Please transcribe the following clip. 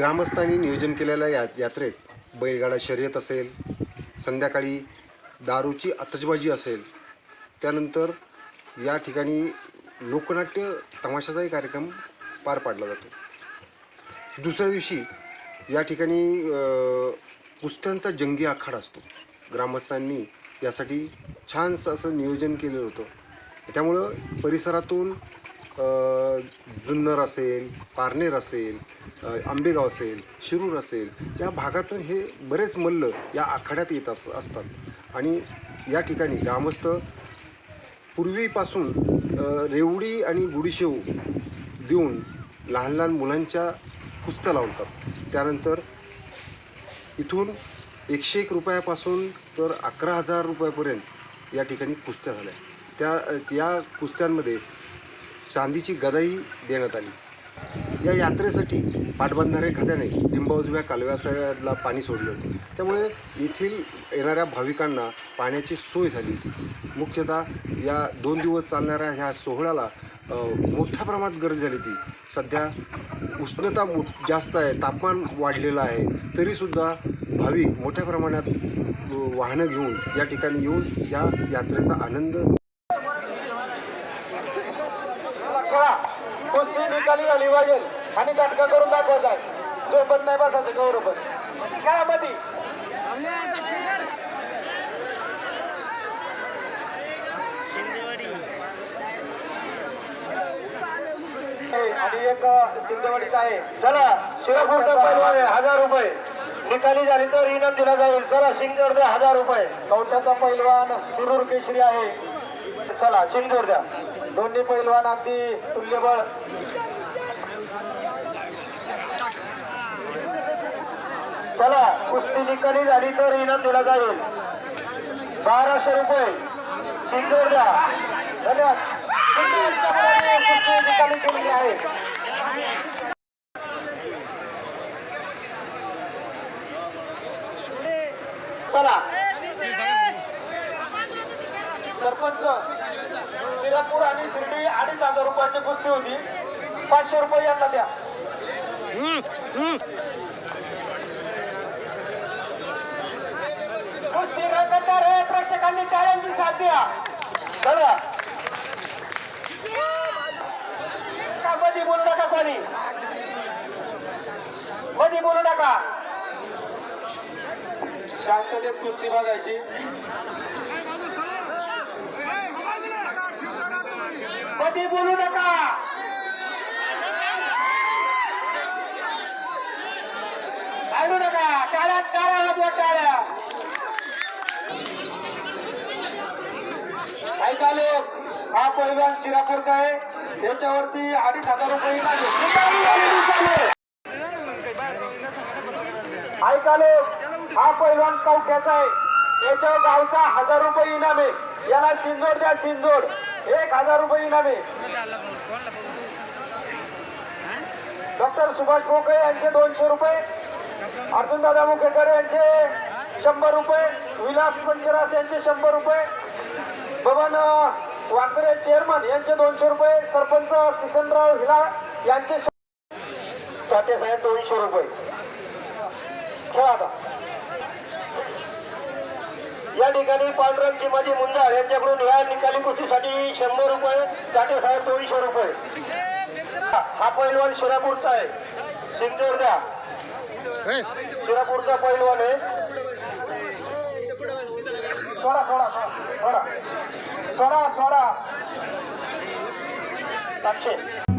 ग्रामस्थांनी नियोजन केलेल्या या यात्रेत बैलगाडा शर्यत असेल संध्याकाळी दारूची आतषबाजी असेल त्यानंतर या ठिकाणी लोकनाट्य तमाशाचाही कार्यक्रम पार पाडला जातो. दुसऱ्या दिवशी या ठिकाणी कुस्त्यांचा जंगी आखाडा असतो. ग्रामस्थांनी यासाठी छानसं असं नियोजन केलेलं होतं. त्यामुळं परिसरातून जुन्नर असेल पारनेर असेल आंबेगाव असेल शिरूर असेल या भागातून हे बरेच मल्ल या आखाड्यात येतात असतात. आणि या ठिकाणी ग्रामस्थ पूर्वीपासून रेवडी आणि गुडीशेव देऊन लहान लहान मुलांच्या कुस्त्या लावतात. त्यानंतर इथून एकशे एक रुपयापासून तर अकरा हजार रुपयापर्यंत या ठिकाणी कुस्त्या झाल्या. त्या या कुस्त्यांमध्ये चांदीची गदाही देण्यात आली. या यात्रेसाठी पाटबंधारे खात्याने लिंबाउजव्या कालव्याला पाणी सोडलं होते. त्यामुळे येथील येणाऱ्या भाविकांना पाण्याची सोय झाली होती. मुख्यतः या दोन दिवस चालणाऱ्या ह्या सोहळ्याला मोठ्या प्रमाणात गर्दी झाली ती सध्या उष्णता मो जास्त आहे तापमान वाढलेलं आहे. तरीसुद्धा भाविक मोठ्या प्रमाणात वाहनं घेऊन या ठिकाणी येऊन या यात्रेचा आनंद कळा कुस्ती निकाली झाली पाहिजे आणि नाटकं करून दाखवत आहे. झोपत नाही बसायचं गौरव पण खेळामध्ये. आणि एक सिंधवाडीचा आहे. चला शिरापूरचा पैलवान आहे हजार रुपये. निकाली झाली तर इनाम दिला जाईल. चला शिंगजोड द्या हजार रुपये. कवट्याचा पैलवान शिरूर केशरी आहे. चला शिंगजोड द्या. दोन्ही पैलवान अगदी तुल्यबळ. चला कुस्ती निकाली झाली तर इनाम दिला जाईल. बाराशे रुपये. शिंगजोड धन्यवाद. कुस्ती निकाली केलेली आहे. चला. सरपंच शिरापूर आणि शिर्डी अडीच हजार रुपयाची कुस्ती होती. पाचशे रुपये यांना द्या. कुस्ती रंगतदार आहे प्रेक्षकांनी टाळ्यांची साथ द्या. चला का मधी बोलू नका कोणी? मधी बोलू नका. शांततेत कुस्ती बघायची. कधी बोलू नका. काढू नका. टाळ्या टाळ्या वाजवा टाळ्या ऐका लोक हा परिवार शिरापूरचा आहे त्याच्यावरती अडीच हजार रुपये ऐका लोक हा पैलवान कवठ्याचा आहे. त्याच्यावर गावचा हजार रुपये इनाम आहे. याला शिंजोड द्या शिंजोड एक हजार रुपये इनाम. डॉक्टर सुभाष भोके यांचे दोनशे रुपये. अर्जुन दादा मुखेकर यांचे शंभर रुपये. विलास पंचरास यांचे शंभर रुपये. बबन वाकरे चेअरमन यांचे दोनशे रुपये. सरपंच किसनराव हिला यांचे स्वाते साहेब दोनशे रुपये. खेळा आता. या ठिकाणी पांडुरंगजी माझी मुंजाळ यांच्याकडून या निकाली कुस्तीसाठी शंभर रुपये साठे साहेब दोनशे रुपये. हा पैलवान शिरापूरचा आहे. सिंदूर द्या. शिरापूरचा पैलवान आहे. सोडा सोडा सोडा सोडा. सोडा सोडा. सातशे.